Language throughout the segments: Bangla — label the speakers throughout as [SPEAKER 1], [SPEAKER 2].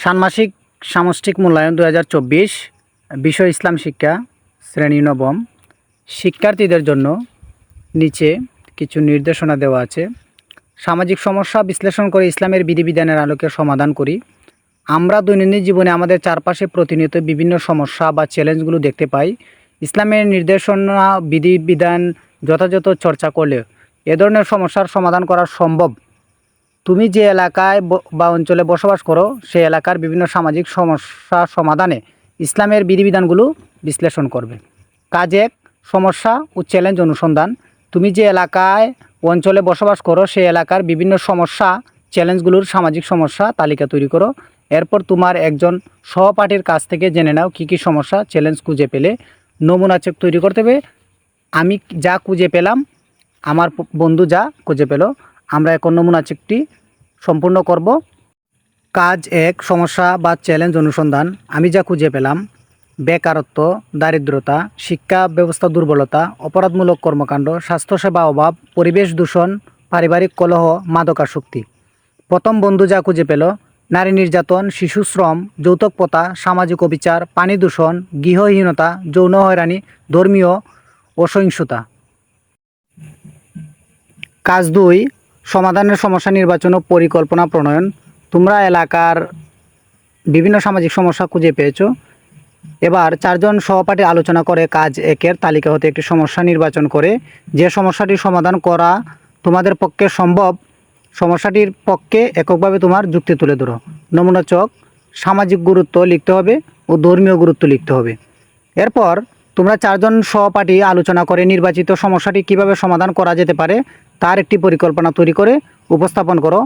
[SPEAKER 1] ষান্মাসিক সামষ্টিক মূল্যায়ন দুহাজার চব্বিশ, বিষয় ইসলাম শিক্ষা, শ্রেণি নবম। শিক্ষার্থীদের জন্য নিচে কিছু নির্দেশনা দেওয়া আছে। সামাজিক সমস্যা বিশ্লেষণ করে ইসলামের বিধিবিধানের আলোকে সমাধান করি। আমরা দৈনন্দিন জীবনে আমাদের চারপাশে প্রতিনিয়ত বিভিন্ন সমস্যা বা চ্যালেঞ্জগুলো দেখতে পাই। ইসলামের নির্দেশনা, বিধিবিধান যথাযথ চর্চা করলে এ ধরনের সমস্যার সমাধান করা সম্ভব। তুমি যে এলাকায় ব- অঞ্চলে বসবাস করো, সে এলাকার বিভিন্ন সামাজিক সমস্যা সমাধানে ইসলামের বিধিবিধানগুলো বিশ্লেষণ করবে। কাজ এক, সমস্যা ও চ্যালেঞ্জ অনুসন্ধান। তুমি যে এলাকায় অঞ্চলে বসবাস করো, সে এলাকার বিভিন্ন সমস্যা চ্যালেঞ্জগুলোর সামাজিক সমস্যা তালিকা তৈরি করো। এরপর তোমার একজন সহপাঠীর কাছ থেকে জেনে নাও কী কী সমস্যা চ্যালেঞ্জ খুঁজে পেলে নমুনা চেক তৈরি করতে হবে। আমি যা খুঁজে পেলাম, আমার বন্ধু যা খুঁজে পেল আমরা এখন নমুনা চেকটি সম্পূর্ণ করব। কাজ এক, সমস্যা বা চ্যালেঞ্জ অনুসন্ধান। আমি যা খুঁজে পেলাম, বেকারত্ব, দারিদ্রতা, শিক্ষা ব্যবস্থা দুর্বলতা, অপরাধমূলক কর্মকাণ্ড, স্বাস্থ্যসেবা অভাব, পরিবেশ দূষণ, পারিবারিক কলহ, মাদকাসক্তি। প্রথম বন্ধু যা খুঁজে পেল, নারী নির্যাতন, শিশু শ্রম, যৌতুক প্রথা, সামাজিক অবিচার, পানি দূষণ, গৃহহীনতা, যৌন হয়রানি, ধর্মীয় অসহিংসতা। কাজ দুই সমাধানের সমস্যা নির্বাচন ও পরিকল্পনা প্রণয়ন। তোমরা এলাকার বিভিন্ন সামাজিক সমস্যা খুঁজে পেয়েছ। এবার চারজন সহপাঠী আলোচনা করে কাজ একের তালিকা হতে একটি সমস্যা নির্বাচন করে। যে সমস্যাটি সমাধান করা তোমাদের পক্ষে সম্ভব, সমস্যাটির পক্ষে এককভাবে তোমার যুক্তি তুলে ধরো। নমুনা চক, সামাজিক গুরুত্ব লিখতে হবে ও ধর্মীয় গুরুত্ব লিখতে হবে। এরপর তোমরা চারজন সহপাঠী আলোচনা করে নির্বাচিত সমস্যাটি কীভাবে সমাধান করা যেতে পারে তার একটি পরিকল্পনা তৈরি করে উপস্থাপন করো।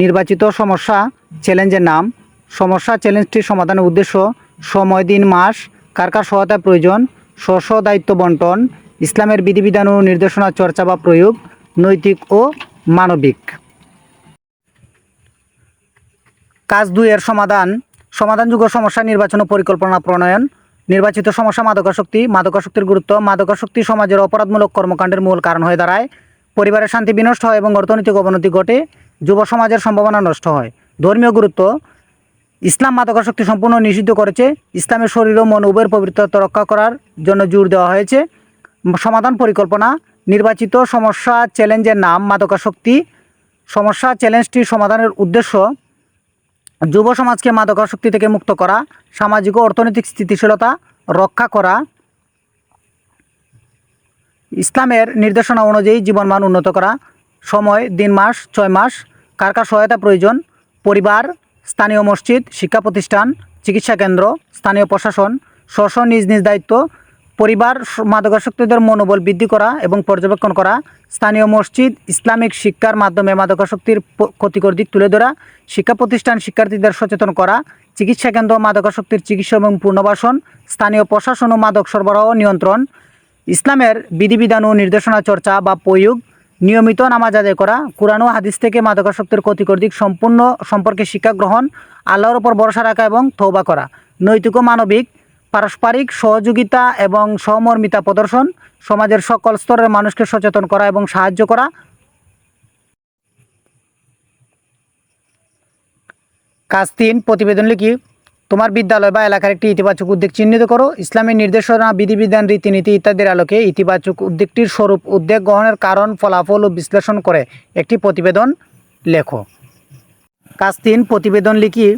[SPEAKER 1] নির্বাচিত সমস্যা চ্যালেঞ্জের নাম। সমস্যা চ্যালেঞ্জটির সমাধানের উদ্দেশ্য সময়, দিন, মাস, কার কার সহায়তা প্রয়োজন, স্ব দায়িত্ব বন্টন, ইসলামের বিধিবিধান ও নির্দেশনা চর্চা বা প্রয়োগ, নৈতিক ও মানবিক। কাজ দুইয়ের সমাধান। সমাধানযোগ্য সমস্যা নির্বাচন ও পরিকল্পনা প্রণয়ন। নির্বাচিত সমস্যা মাদকাসক্তি। মাদকাসক্তির গুরুত্ব মাদকাসক্তি সমাজের অপরাধমূলক কর্মকাণ্ডের মূল কারণ হয়ে দাঁড়ায়। পরিবারের শান্তি বিনষ্ট হয় এবং অর্থনৈতিক অবনতি ঘটে, যুব সমাজের সম্ভাবনা নষ্ট হয়। ধর্মীয় গুরুত্ব, ইসলাম মাদকাসক্তি সম্পূর্ণ নিষিদ্ধ করেছে। ইসলামের শরীর ও মন উভয়ের পবিত্রতা রক্ষা করার জন্য জোর দেওয়া হয়েছে। সমাধান পরিকল্পনা, নির্বাচিত সমস্যা চ্যালেঞ্জের নাম মাদকাসক্তি। সমস্যা চ্যালেঞ্জটির সমাধানের উদ্দেশ্য, যুব সমাজকে মাদকাসক্তি থেকে মুক্ত করা, সামাজিক ও অর্থনৈতিক স্থিতিশীলতা রক্ষা করা। ইসলামের নির্দেশনা অনুযায়ী জীবনমান উন্নত করা, সময় দিন মাস, ছয় মাস কার কার সহায়তা প্রয়োজন, পরিবার, স্থানীয় মসজিদ শিক্ষা প্রতিষ্ঠান চিকিৎসা কেন্দ্র, স্থানীয় প্রশাসন স্ব নিজ নিজ দায়িত্ব, পরিবার, মাদকাসক্তিদের মনোবল বৃদ্ধি করা এবং পর্যবেক্ষণ করা, স্থানীয় মসজিদ, ইসলামিক শিক্ষার মাধ্যমে মাদকাসক্তির ক্ষতিকর দিক তুলে ধরা শিক্ষা প্রতিষ্ঠান শিক্ষার্থীদের সচেতন করা, চিকিৎসা কেন্দ্র মাদকাসক্তির চিকিৎসা এবং পুনর্বাসন, স্থানীয় প্রশাসন ও মাদক সরবরাহ নিয়ন্ত্রণ ইসলামের বিধিবিধান ও নির্দেশনা চর্চা বা প্রয়োগ নিয়মিত নামাজ আদায় করা, কোরআন ও হাদিস থেকে মাদকাসক্তের ক্ষতিকর দিক সম্পূর্ণ সম্পর্কে শিক্ষা গ্রহণ, আল্লাহর ওপর ভরসা রাখা এবং থৌবা করা। নৈতিক ও মানবিক, পারস্পরিক সহযোগিতা এবং সহমর্মিতা প্রদর্শন, সমাজের সকল স্তরের মানুষকে সচেতন করা এবং সাহায্য করা। কাজ তিন, প্রতিবেদন লিখি। তোমার বিদ্যালয় বা এলাকার একটি ইতিবাচক উদ্যোগ চিহ্নিত করো। ইসলামের নির্দেশনা, বিধিবিধান, রীতিনীতি ইত্যাদির আলোকে ইতিবাচক উদ্যোগটির স্বরূপ উদ্যোগ গ্রহণের কারণ, ফলাফল ও বিশ্লেষণ করে একটি প্রতিবেদন লেখো। কাজ তিন, প্রতিবেদন লিখি।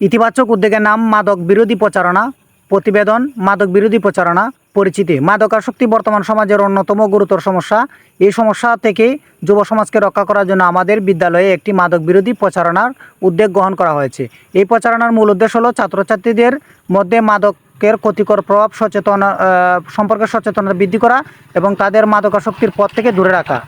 [SPEAKER 1] ইতিবাচক উদ্যোগের নাম, মাদক বিরোধী প্রচারণা। প্রতিবেদন, মাদক বিরোধী প্রচারণা, পরিচিতি। মাদকাসক্তি বর্তমান সমাজের অন্যতম গুরুতর সমস্যা। এই সমস্যা থেকে যুব সমাজকে রক্ষা করার জন্য আমাদের বিদ্যালয়ে একটি মাদক বিরোধী প্রচারণার উদ্যোগ গ্রহণ করা হয়েছে। এই প্রচারণার মূল উদ্দেশ্য হলো ছাত্রছাত্রীদের মধ্যে মাদকের ক্ষতিকর প্রভাব সচেতন সম্পর্কে সচেতনতা বৃদ্ধি করা এবং তাদের মাদকাসক্তির পথ থেকে দূরে রাখা।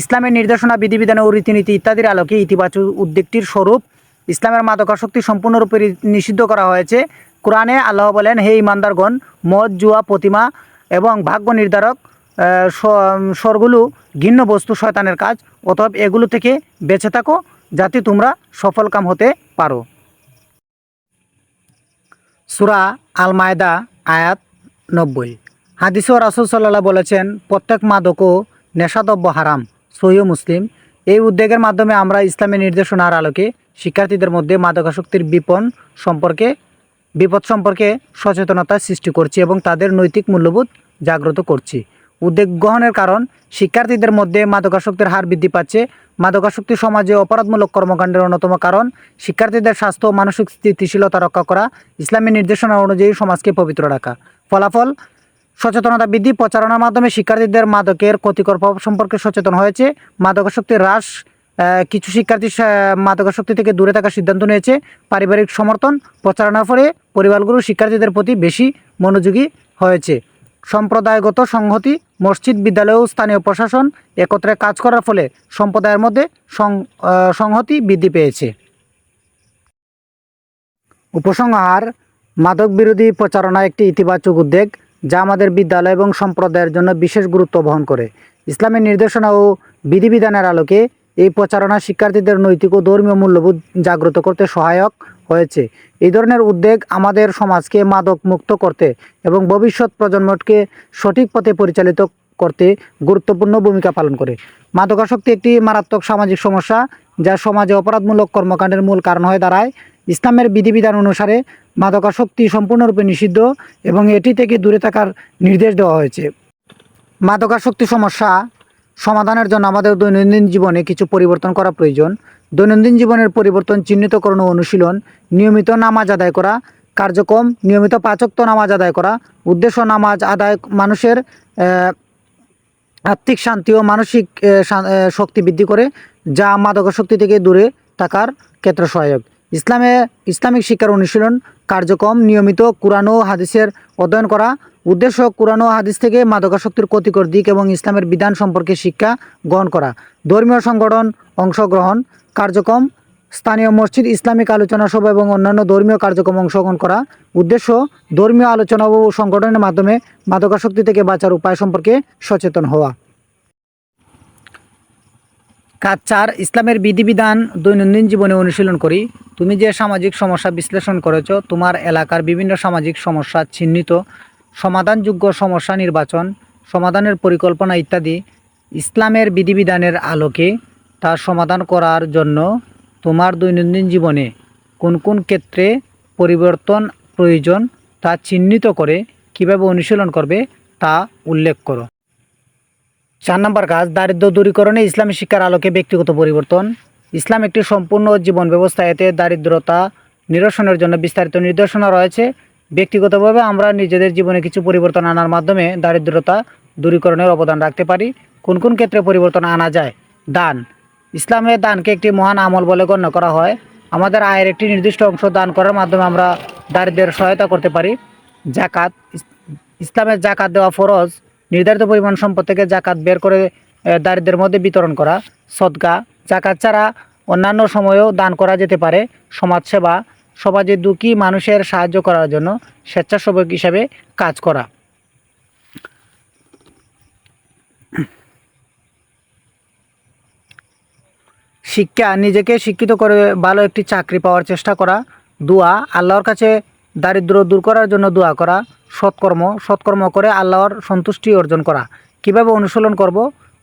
[SPEAKER 1] ইসলামের নির্দেশনা, বিধিবিধান ও রীতিনীতি ইত্যাদির আলোকে ইতিবাচক উদ্যোগটির স্বরূপ ইসলামের মাদকাসক্তি সম্পূর্ণরূপে নিষিদ্ধ করা হয়েছে। কোরআনে আল্লাহ বলেন, হে ইমানদারগণ, মদ, জুয়া, প্রতিমা এবং ভাগ্য নির্ধারক স্বরগুলো ঘিন্ন বস্তু শয়তানের কাজ, অতএব এগুলো থেকে বেঁচে থাকো যাতে তোমরা সফলকাম হতে পারো। সুরা আল মায়দা আয়াত নব্বই। হাদিস রাসুল সাল্লাহ বলেছেন, প্রত্যেক মাদক ও নেশাদ্রব্য হারাম। সহিহ মুসলিম। এই উদ্যোগের মাধ্যমে আমরা ইসলামের নির্দেশনার আলোকে শিক্ষার্থীদের মধ্যে মাদকাসক্তির বিপণ সম্পর্কে বিপদ সম্পর্কে সচেতনতা সৃষ্টি করছি এবং তাদের নৈতিক মূল্যবোধ জাগ্রত করছি। উদ্যোগ গ্রহণের কারণ, শিক্ষার্থীদের মধ্যে মাদকাসক্তির হার বৃদ্ধি পাচ্ছে। মাদকাসক্তি সমাজে অপরাধমূলক কর্মকাণ্ডের অন্যতম কারণ, শিক্ষার্থীদের স্বাস্থ্য ও মানসিক স্থিতিশীলতা রক্ষা করা, ইসলামী নির্দেশনা অনুযায়ী সমাজকে পবিত্র রাখা। ফলাফল, সচেতনতা বৃদ্ধি প্রচারণার মাধ্যমে শিক্ষার্থীদের মাদকের ক্ষতিকর প্রভাব সম্পর্কে সচেতন হয়েছে। মাদকাসক্তির হ্রাস কিছু শিক্ষার্থী মাদকাসক্তি থেকে দূরে থাকার সিদ্ধান্ত নিয়েছে। পারিবারিক সমর্থন প্রচারণার ফলে পরিবারগুলো শিক্ষার্থীদের প্রতি বেশি মনোযোগী হয়েছে। সম্প্রদায়গত সংহতি মসজিদ, বিদ্যালয় ও স্থানীয় প্রশাসন একত্রে কাজ করার ফলে সম্প্রদায়ের মধ্যে সংহতি বৃদ্ধি পেয়েছে। উপসংহার মাদক বিরোধী প্রচারণা একটি ইতিবাচক উদ্যোগ যা আমাদের বিদ্যালয় এবং সম্প্রদায়ের জন্য বিশেষ গুরুত্ব বহন করে। ইসলামের নির্দেশনা ও বিধিবিধানের আলোকে এই প্রচারণা শিক্ষার্থীদের নৈতিক ও ধর্মীয় মূল্যবোধ জাগ্রত করতে সহায়ক হয়েছে। এই ধরনের উদ্যোগ আমাদের সমাজকে মাদক মুক্ত করতে এবং ভবিষ্যৎ প্রজন্মকে সঠিক পথে পরিচালিত করতে গুরুত্বপূর্ণ ভূমিকা পালন করে। মাদকাসক্তি একটি মারাত্মক সামাজিক সমস্যা যা সমাজে অপরাধমূলক কর্মকাণ্ডের মূল কারণ হয়ে দাঁড়ায়। ইসলামের বিধিবিধান অনুসারে মাদকাসক্তি সম্পূর্ণরূপে নিষিদ্ধ এবং এটি থেকে দূরে থাকার নির্দেশ দেওয়া হয়েছে। মাদকাসক্তি সমস্যা সমাধানের জন্য আমাদের দৈনন্দিন জীবনে কিছু পরিবর্তন করা প্রয়োজন। দৈনন্দিন জীবনের পরিবর্তন, চিহ্নিতকরণ ও অনুশীলন, নিয়মিত নামাজ আদায় করা, কার্যক্রম, নিয়মিত পাচক্ত নামাজ আদায় করা, উদ্দেশ্য নামাজ আদায়, মানুষের আর্থিক শান্তি ও মানসিক শক্তি বৃদ্ধি করে, যা মাদকাসক্তি থেকে দূরে থাকার ক্ষেত্রে সহায়ক। ইসলামে, ইসলামিক শিক্ষার অনুশীলন, কার্যক্রম, নিয়মিত কোরআন ও হাদিসের অধ্যয়ন করা উদ্দেশ্য কোরআন ও হাদিস থেকে মাদকাসক্তির ক্ষতিকর দিক এবং ইসলামের বিধান সম্পর্কে শিক্ষা গ্রহণ করা। ধর্মীয় সংগঠন অংশগ্রহণ কার্যক্রম, স্থানীয় মসজিদ, ইসলামিক আলোচনা সভা এবং অন্যান্য ধর্মীয় কার্যক্রম অংশগ্রহণ করা। উদ্দেশ্য, ধর্মীয় আলোচনা ও সংগঠনের মাধ্যমে মাদকাসক্তি থেকে বাঁচার উপায় সম্পর্কে সচেতন হওয়া। কাজ চার, ইসলামের বিধিবিধান দৈনন্দিন জীবনে অনুশীলন করি। তুমি যে সামাজিক সমস্যা বিশ্লেষণ করেছ, তোমার এলাকার বিভিন্ন সামাজিক সমস্যা চিহ্নিত সমাধানযোগ্য সমস্যা নির্বাচন, সমাধানের পরিকল্পনা ইত্যাদি ইসলামের বিধিবিধানের আলোকে তা সমাধান করার জন্য তোমার দৈনন্দিন জীবনে কোন কোন ক্ষেত্রে পরিবর্তন প্রয়োজন তা চিহ্নিত করে কীভাবে অনুশীলন করবে তা উল্লেখ করো। চার নম্বর কাজ দারিদ্র দূরীকরণে ইসলামী শিক্ষার আলোকে ব্যক্তিগত পরিবর্তন। ইসলাম একটি সম্পূর্ণ জীবন ব্যবস্থা, এতে দারিদ্রতা নিরসনের জন্য বিস্তারিত নির্দেশনা রয়েছে। ব্যক্তিগতভাবে আমরা নিজেদের জীবনে কিছু পরিবর্তন আনার মাধ্যমে দারিদ্রতা দূরীকরণের অবদান রাখতে পারি। কোন কোন ক্ষেত্রে পরিবর্তন আনা যায়? দান। ইসলামে দানকে একটি মহান আমল বলে গণ্য করা হয়। আমাদের আয়ের একটি নির্দিষ্ট অংশ দান করার মাধ্যমে আমরা দারিদ্রের সহায়তা করতে পারি। জাকাত ইস- ইসলামের জাকাত দেওয়া ফরজ। নির্ধারিত পরিমাণ সম্পদ থেকে জাকাত বের করে দারিদ্রের মধ্যে বিতরণ করা। সদকা। জাকাত ছাড়া অন্যান্য সময়েও দান করা যেতে পারে। সমাজসেবা। সমাজে দুঃখী মানুষের সাহায্য করার জন্য স্বেচ্ছাসেবক হিসাবে কাজ করা। শিক্ষা, নিজেকে শিক্ষিত করে ভালো একটি চাকরি পাওয়ার চেষ্টা করা। দোয়া, আল্লাহর কাছে দারিদ্র দূর করার জন্য দোয়া করা। সৎকর্ম সৎকর্ম করে আল্লাহর সন্তুষ্টি অর্জন করা। কীভাবে অনুশীলন করব?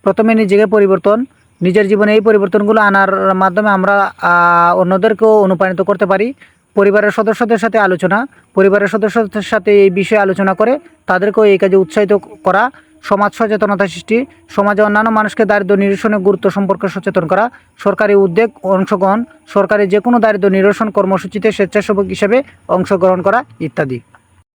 [SPEAKER 1] প্রথমে নিজেকে পরিবর্তন, নিজের জীবনে এই পরিবর্তনগুলো আনার মাধ্যমে আমরা অন্যদেরকেও অনুপ্রাণিত করতে পারি। পরিবারের সদস্যদের সাথে আলোচনা, পরিবারের সদস্যদের সাথে এই বিষয়ে আলোচনা করে তাদেরকেও এই কাজে উৎসাহিত করা, সমাজ সচেতনতা সৃষ্টি, সমাজে অন্যান্য মানুষকে দারিদ্র নিরসনের গুরুত্ব সম্পর্কে সচেতন করা, সরকারি উদ্যোগ, অংশগ্রহণ, সরকারি যে কোনো দারিদ্র নিরসন কর্মসূচিতে স্বেচ্ছাসেবক হিসেবে অংশগ্রহণ করা ইত্যাদি।